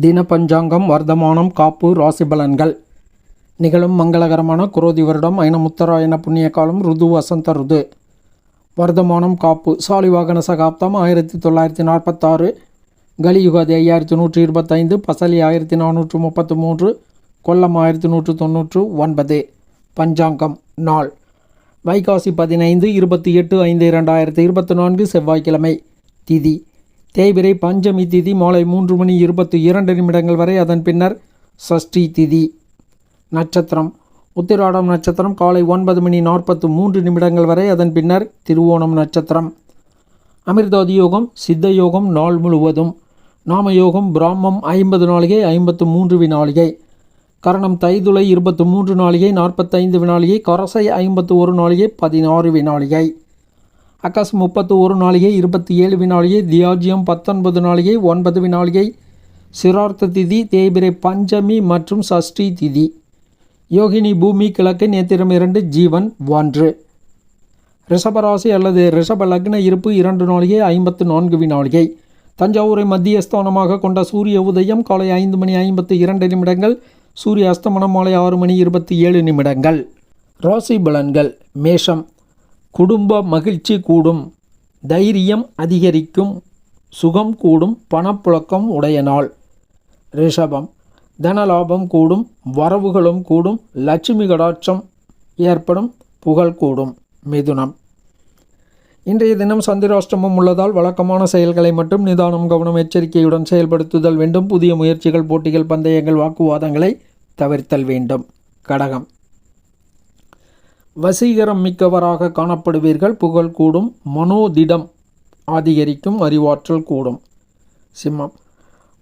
தின பஞ்சாங்கம் வர்த்தமானம் காப்பு ராசி பலன்கள். நிகழும் மங்களகரமான குரோதி வருடம் ஐன முத்தராயன புண்ணிய காலம் ருது வசந்த ருது. வர்த்தமானம் காப்பு சாலிவாகன சகாப்தம் ஆயிரத்தி தொள்ளாயிரத்தி நாற்பத்தாறு. கலியுகாதி ஐயாயிரத்தி நூற்றி இருபத்தைந்து. பசலி ஆயிரத்தி நானூற்று முப்பத்து மூன்று. கொல்லம் ஆயிரத்தி நூற்று தொண்ணூற்று ஒன்பது. பஞ்சாங்கம் நாள். வைகாசி பதினைந்து இருபத்தி எட்டு ஐந்து இரண்டாயிரத்தி இருபத்தி நான்கு செவ்வாய்க்கிழமை. திதி தேய்பிரை பஞ்சமி திதி மாலை மூன்று மணி இருபத்தி இரண்டு நிமிடங்கள் வரை அதன் பின்னர் சஷ்டி திதி. நட்சத்திரம். உத்திராடம் நட்சத்திரம் காலை ஒன்பது மணி நாற்பத்து மூன்று நிமிடங்கள் வரை அதன் பின்னர் திருவோணம் நட்சத்திரம். அமிர்தாதி யோகம் சித்த யோகம் நாள் முழுவதும். நாம யோகம் பிராமம் ஐம்பது நாளிகை ஐம்பத்து மூன்று வினாளிகை கரணம் தைதுளை இருபத்து மூன்று நாளிகை நாற்பத்தைந்து வினாளிகை கரசை ஐம்பத்து ஒரு நாளிகை பதினாறு வினாளிகை அக்காஸ் முப்பத்து ஒரு நாளிகை இருபத்தி ஏழு வினாளிகை தியாஜியம் பத்தொன்பது நாளிகை ஒன்பது வினாளிகை சிரார்த்த திதி தேய்பிரை பஞ்சமி மற்றும் சஷ்டி திதி. யோகினி பூமி கிழக்கு நேத்திரம் இரண்டு ஜீவன் ஒன்று. ரிஷபராசி அல்லது ரிஷப லக்ன இருப்பு இரண்டு நாளிகை ஐம்பத்து நான்கு வினாளிகை தஞ்சாவூரை மத்தியஸ்தானமாக கொண்ட சூரிய உதயம் காலை ஐந்து மணி ஐம்பத்து இரண்டு நிமிடங்கள் சூரிய அஸ்தமனம் மாலை ஆறு மணி இருபத்தி ஏழு நிமிடங்கள். ராசி பலன்கள் மேஷம். குடும்ப மகிழ்ச்சி கூடும் தைரியம் அதிகரிக்கும் சுகம் கூடும் பணப்புழக்கம் உடைய நாள். ரிஷபம் தனலாபம் கூடும் வரவுகளும் கூடும் லட்சுமி கடாட்சம் ஏற்படும் புகழ் கூடும் மிதுனம். இன்றைய தினம் சந்திராஷ்டமம் உள்ளதால் வழக்கமான செயல்களை மட்டும் நிதானம் கவனம் எச்சரிக்கையுடன் செயல்படுத்துதல் வேண்டும். புதிய முயற்சிகள் போட்டிகள் பந்தயங்கள் வாக்குவாதங்களை தவிர்த்தல் வேண்டும். கடகம். வசீகரம் மிக்கவராக காணப்படுவீர்கள். புகழ் கூடும். மனோதிடம் அதிகரிக்கும். அறிவாற்றல் கூடும். சிம்மம்.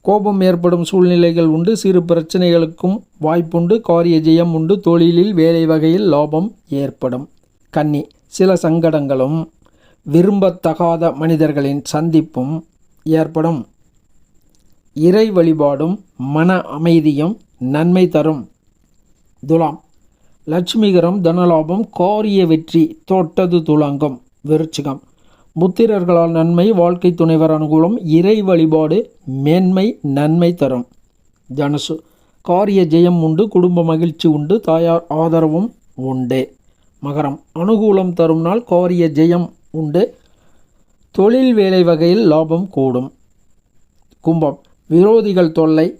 கோபம் ஏற்படும் சூழ்நிலைகள் உண்டு. சிறு பிரச்சனைகளுக்கும் வாய்ப்புண்டு. காரிய ஜெயம் உண்டு. தொழிலில் வேலை வகையில் லாபம் ஏற்படும். கன்னி. சில சங்கடங்களும் விரும்பத்தகாத மனிதர்களின் சந்திப்பும் ஏற்படும். இறை வழிபாடும் மன அமைதியும் நன்மை தரும். துலாம். லட்சுமிகரம் தனலாபம் காரிய வெற்றி தோட்டது துலங்கும் விருச்சிகம். புத்திரர்களால் நன்மை வாழ்க்கை துணைவர் அனுகூலம் இறை வழிபாடு மேன்மை நன்மை தரும். தனுசு. காரிய ஜெயம் உண்டு குடும்ப மகிழ்ச்சி உண்டு தாயார் ஆதரவும் உண்டு. மகரம். அனுகூலம் தரும் நாள் காரிய ஜெயம் உண்டு. தொழில் வேலை வகையில் லாபம் கூடும். கும்பம். விரோதிகள் தொல்லை.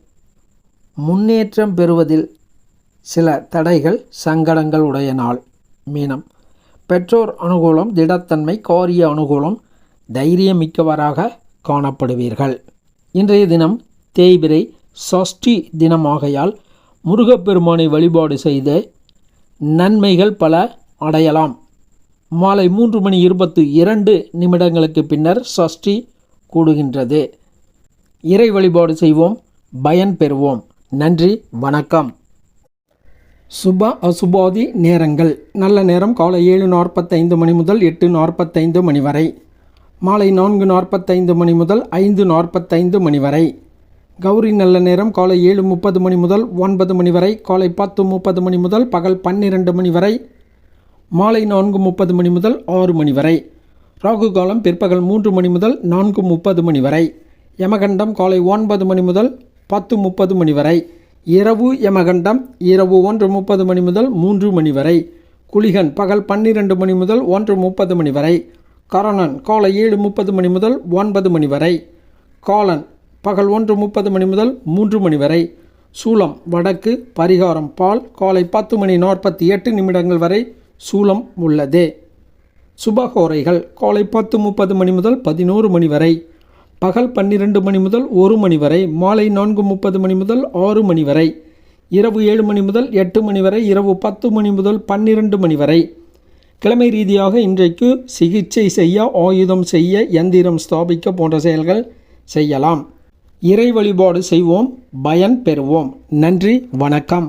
முன்னேற்றம் பெறுவதில் சில தடைகள் சங்கடங்கள் உடைய நாள். மீனம். பெற்றோர் அனுகூலம் திடத்தன்மை காரிய அனுகூலம் தைரியமிக்கவராக காணப்படுவீர்கள். இன்றைய தினம் தேய்பிரை சஷ்டி தினமாகையால் முருகப்பெருமானை வழிபாடு செய்து நன்மைகள் பல அடையலாம். மாலை மூன்று மணி இருபத்து இரண்டு நிமிடங்களுக்கு பின்னர் சஷ்டி கூடுகின்றது. இறை வழிபாடு செய்வோம் பயன் பெறுவோம். நன்றி வணக்கம். சுப அசுபாதி நேரங்கள். நல்ல நேரம் காலை ஏழு நாற்பத்தைந்து மணி முதல் எட்டு நாற்பத்தைந்து மணி வரை. மாலை நான்கு நாற்பத்தைந்து மணி முதல் ஐந்து நாற்பத்தைந்து மணி வரை. கௌரி நல்ல நேரம் காலை ஏழு முப்பது மணி முதல் ஒன்பது மணி வரை. காலை பத்து முப்பது மணி முதல் பகல் பன்னிரெண்டு மணி வரை. மாலை நான்கு முப்பது மணி முதல் ஆறு மணி வரை. ராகு காலம் பிற்பகல் மூன்று மணி முதல் நான்கு முப்பது மணி வரை. யமகண்டம் காலை ஒன்பது மணி முதல் பத்து முப்பது மணி வரை. இரவு யமகண்டம் இரவு ஒன்று முப்பது மணி முதல் மூன்று மணி வரை. குளிகன் பகல் பன்னிரண்டு மணி முதல் ஒன்று முப்பது மணி வரை. கரணன் காலை ஏழு முப்பது மணி முதல் ஒன்பது மணி வரை. காலன் பகல் ஒன்று முப்பது மணி முதல் மூன்று மணி வரை. சூலம் வடக்கு பரிகாரம் பால் காலை பத்து மணி நாற்பத்தி எட்டு நிமிடங்கள் வரை சூலம் உள்ளது. சுபகோரைகள் காலை பத்து முப்பது மணி முதல் பதினோரு மணி வரை. பகல் பன்னிரண்டு மணி முதல் ஒரு மணி வரை மாலை நான்கு முப்பது மணி முதல் ஆறு மணி வரை இரவு ஏழு மணி முதல் எட்டு மணி வரை இரவு பத்து மணி முதல் பன்னிரண்டு மணி வரை. கிழமை ரீதியாக இன்றைக்கு சிகிச்சை செய்ய ஆயுதம் செய்ய எந்திரம் ஸ்தாபிக்க போன்ற செயல்கள் செய்யலாம். இறை வழிபாடு செய்வோம் பயன் பெறுவோம். நன்றி வணக்கம்.